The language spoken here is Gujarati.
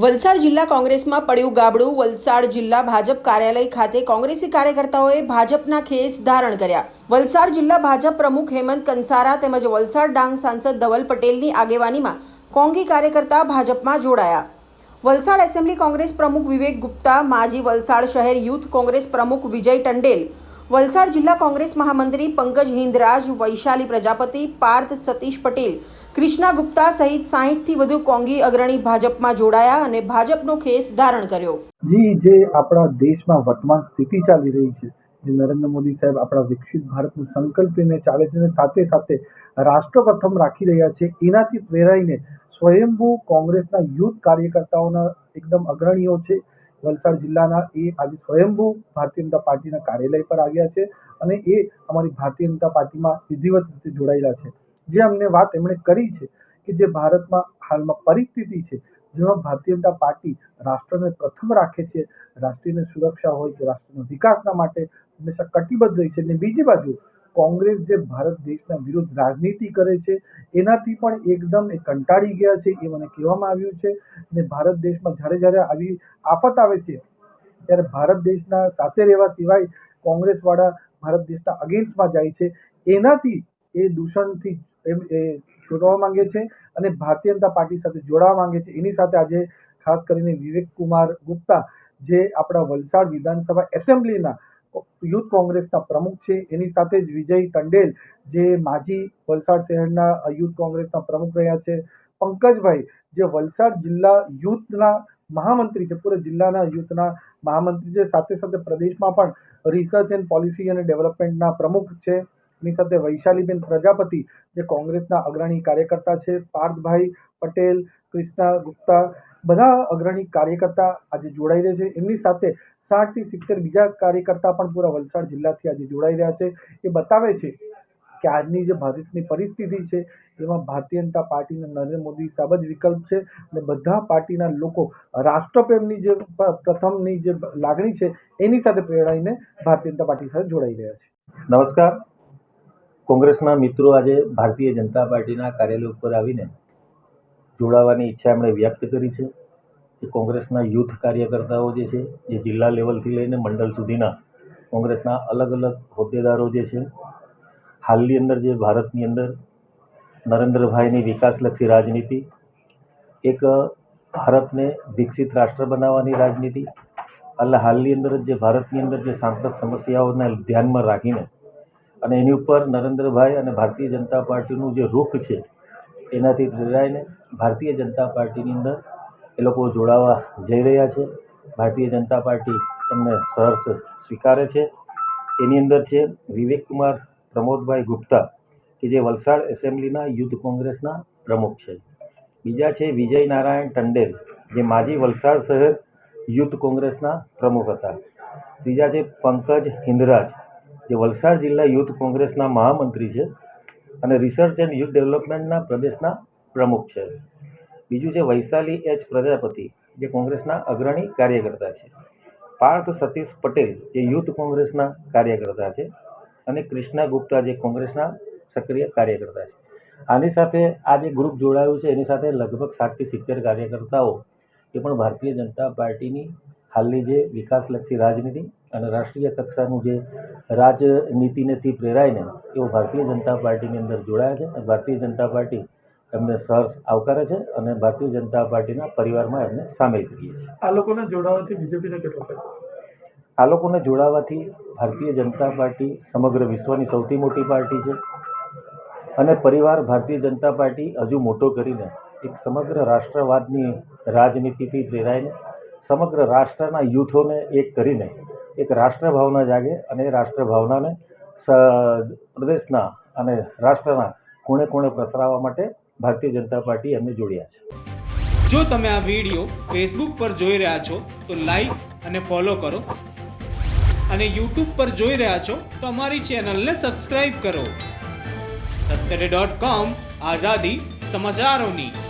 વલસાડ જિલ્લા કોંગ્રેસમાં પડ્યું ગાબડું. વલસાડ જિલ્લા ભાજપ કાર્યાલય ખાતે કોંગ્રેસી કાર્યકર્તાઓએ ભાજપના ખેસ ધારણ કર્યા. વલસાડ જિલ્લા ભાજપ પ્રમુખ હેમંત કંસારા તેમજ વલસાડ ડાંગ સાંસદ ધવલ પટેલની આગેવાનીમાં કોંગી કાર્યકર્તા ભાજપમાં જોડાયા. વલસાડ એસેમ્બલી કોંગ્રેસ પ્રમુખ વિવેક ગુપ્તા, માજી વલસાડ શહેર યુથ કોંગ્રેસ પ્રમુખ વિજય ટંડેલ, વલસાડ જિલ્લા કોંગ્રેસ મહામંત્રી પંકજ હિંદરાજ, વૈશાલી પ્રજાપતિ, પાર્થ સતીશ પટેલ ક્રિષ્ના ગુપ્તા સહિત સાહીઠથી વધુ કોંગી અગ્રણી ભાજપમાં જોડાયા અને ભાજપનો ખેસ ધારણ કર્યો. જી, જે આપણા દેશમાં વર્તમાન સ્થિતિ ચાલી રહી છે, જે નરેન્દ્ર મોદી સાહેબ આપણા વિકસિત ભારતનું સંકલ્પ ચાલે છે અને સાથે સાથે રાષ્ટ્ર પ્રથમ રાખી રહ્યા છે, એનાથી પ્રેરાઈને સ્વયંભૂ કોંગ્રેસના યુથ કાર્યકર્તાઓના એકદમ અગ્રણીઓ છે. વલસાડ જિલ્લાના એ આજે સ્વયંભૂ ભારતીય જનતા પાર્ટીના કાર્યાલય પર આવ્યા છે અને એ અમારી ભારતીય જનતા પાર્ટીમાં વિધિવત રીતે જોડાયેલા છે. જે અમને વાત એમણે કરી છે કે જે ભારતમાં હાલમાં પરિસ્થિતિ છે, જેમાં ભારતીય જનતા પાર્ટી રાષ્ટ્રને પ્રથમ રાખે છે રાષ્ટ્રીય સુરક્ષા હોય કે રાષ્ટ્રના વિકાસના માટે હંમેશા કટિબદ્ધ રહી છે. અને બીજી બાજુ, કોંગ્રેસ જે ભારત દેશના વિરુદ્ધ રાજનીતિ કરે છે, એનાથી પણ એકદમ એ કંટાળી ગયા છે એ મને કહેવામાં આવ્યું છે. અને ભારત દેશમાં જ્યારે જ્યારે આવી આફત આવે છે, ત્યારે ભારત દેશના સાથે રહેવા સિવાય કોંગ્રેસવાળા ભારત દેશના અગેન્સ્ટમાં જાય છે. એનાથી એ દૂષણથી એ છોડવા માંગે છે અને ભારતીય જનતા પાર્ટી સાથે જોડાવા માંગે છે. એની સાથે આજે ખાસ કરીને વિવેક કુમાર ગુપ્તા, જે આપણા વલસાડ વિધાનસભા એસેમ્બલીના યુથ કોંગ્રેસના પ્રમુખ છે. એની સાથે જ વિજય ટંડેલ, જે માજી વલસાડ શહેરના યુથ કોંગ્રેસના પ્રમુખ રહ્યા છે. પંકજભાઈ, જે વલસાડ જિલ્લા યુથના મહામંત્રી છે, પૂરા જિલ્લાના યુથના મહામંત્રી છે. સાથે સાથે પ્રદેશમાં પણ રિસર્ચ એન્ડ પોલિસી અને ડેવલપમેન્ટના પ્રમુખ છે. એની સાથે વૈશાલીબેન પ્રજાપતિ, જે કોંગ્રેસના અગ્રણી કાર્યકર્તા છે, પાર્થભાઈ પટેલ, કૃષ્ણા ગુપ્તા, બધા અગ્રણી કાર્યકર્તા આજે જોડાઈ રહ્યા છે. એમની સાથે સાઠથી સિત્તેર બીજા કાર્યકર્તા પણ પૂરા વલસાડ જિલ્લાથી આજે જોડાઈ રહ્યા છે. એ બતાવે છે કે આજની જે ભારતની પરિસ્થિતિ છે, એમાં ભારતીય જનતા પાર્ટીના નરેન્દ્ર મોદી સાબ જ વિકલ્પ છે અને બધા પાર્ટીના લોકો રાષ્ટ્રપ્રેમની જે પ્રથમની જે લાગણી છે, એની સાથે પ્રેરાઈને ભારતીય જનતા પાર્ટી સાથે જોડાઈ રહ્યા છે. નમસ્કાર. કોંગ્રેસના મિત્રો આજે ભારતીય જનતા પાર્ટીના કાર્યાલય ઉપર આવીને જોડાવાની ઈચ્છા એમણે વ્યક્ત કરી છે એ કોંગ્રેસના યુથ કાર્યકર્તાઓ જે છે, જે જિલ્લા લેવલથી લઈને મંડળ સુધીના કોંગ્રેસના અલગ અલગ હોદ્દેદારો જે છે, હાલની અંદર જે ભારતની અંદર નરેન્દ્રભાઈની વિકાસલક્ષી રાજનીતિ, એક ભારતને વિકસિત રાષ્ટ્ર બનાવવાની રાજનીતિ એટલે હાલની અંદર જે ભારતની અંદર જે સાંપ્રત સમસ્યાઓને ધ્યાનમાં રાખીને અને એની ઉપર નરેન્દ્રભાઈ અને ભારતીય જનતા પાર્ટીનું જે રૂખ છે, એનાથી પ્રેરાઈને ભારતીય જનતા પાર્ટીની અંદર એ લોકો જોડાવા જઈ રહ્યા છે. ભારતીય જનતા પાર્ટી એમને સહર્ષ સ્વીકારે છે. એની અંદર છે વિવેક કુમાર પ્રમોદભાઈ ગુપ્તા, કે જે વલસાડ એસેમ્બલીના યુથ કોંગ્રેસના પ્રમુખ છે. બીજા છે વિજય નારાયણ ટંડેલ, જે માજી વલસાડ શહેર યુથ કોંગ્રેસના પ્રમુખ હતા. ત્રીજા છે પંકજ હિંદરાજ જે વલસાડ જિલ્લા યુથ કોંગ્રેસના મહામંત્રી છે અને રિસર્ચ એન્ડ યુથ ડેવલપમેન્ટના પ્રદેશના પ્રમુખ છે. બીજું છે વૈશાલી એચ પ્રજાપતિ, જે કોંગ્રેસના અગ્રણી કાર્યકર્તા છે. પાર્થ સતીશ પટેલ, જે યુથ કોંગ્રેસના કાર્યકર્તા છે અને કૃષ્ણા ગુપ્તા, જે કોંગ્રેસના સક્રિય કાર્યકર્તા છે. આની સાથે આ જે ગ્રુપ જોડાયું છે, એની સાથે લગભગ સાતથી સિત્તેર કાર્યકર્તાઓ એ પણ ભારતીય જનતા પાર્ટીની હાલની જે વિકાસલક્ષી રાજનીતિ અને રાષ્ટ્રીય કક્ષાનું જે રાજનીતિનેથી પ્રેરાઈને એઓ ભારતીય જનતા પાર્ટીની અંદર જોડાયા છે અને ભારતીય જનતા પાર્ટી એમને સહર્ષ આવકારે છે અને ભારતીય જનતા પાર્ટીના પરિવારમાં એમને સામેલ કરીએ છીએ. આ લોકોને જોડાવાથી બીજેપીને કેટલો ફાયદો? આ લોકોને જોડાવાથી ભારતીય જનતા પાર્ટી સમગ્ર વિશ્વની સૌથી મોટી પાર્ટી છે અને પરિવાર ભારતીય જનતા પાર્ટી હજુ મોટો કરીને એક સમગ્ર રાષ્ટ્રવાદની રાજનીતિથી પ્રેરાઈને સમગ્ર રાષ્ટ્રના યુથોને એક કરીને એક રાષ્ટ્રભાવના જાગે અને એ રાષ્ટ્રભાવનાને પ્રદેશના અને રાષ્ટ્રના ખૂણે ખૂણે પ્રસરાવવા માટે ભારતીય જનતા પાર્ટી એમને જોડ્યા છે. જો તમે આ વીડિયો ફેસબુક પર જોઈ રહ્યા છો, તો લાઈક અને ફોલો કરો. અને યુટ્યુબ પર જોઈ રહ્યા છો, તો અમારી ચેનલને સબસ્ક્રાઈબ કરો. સત્તરે ડોટ કોમ આઝાદી સમાચારોની.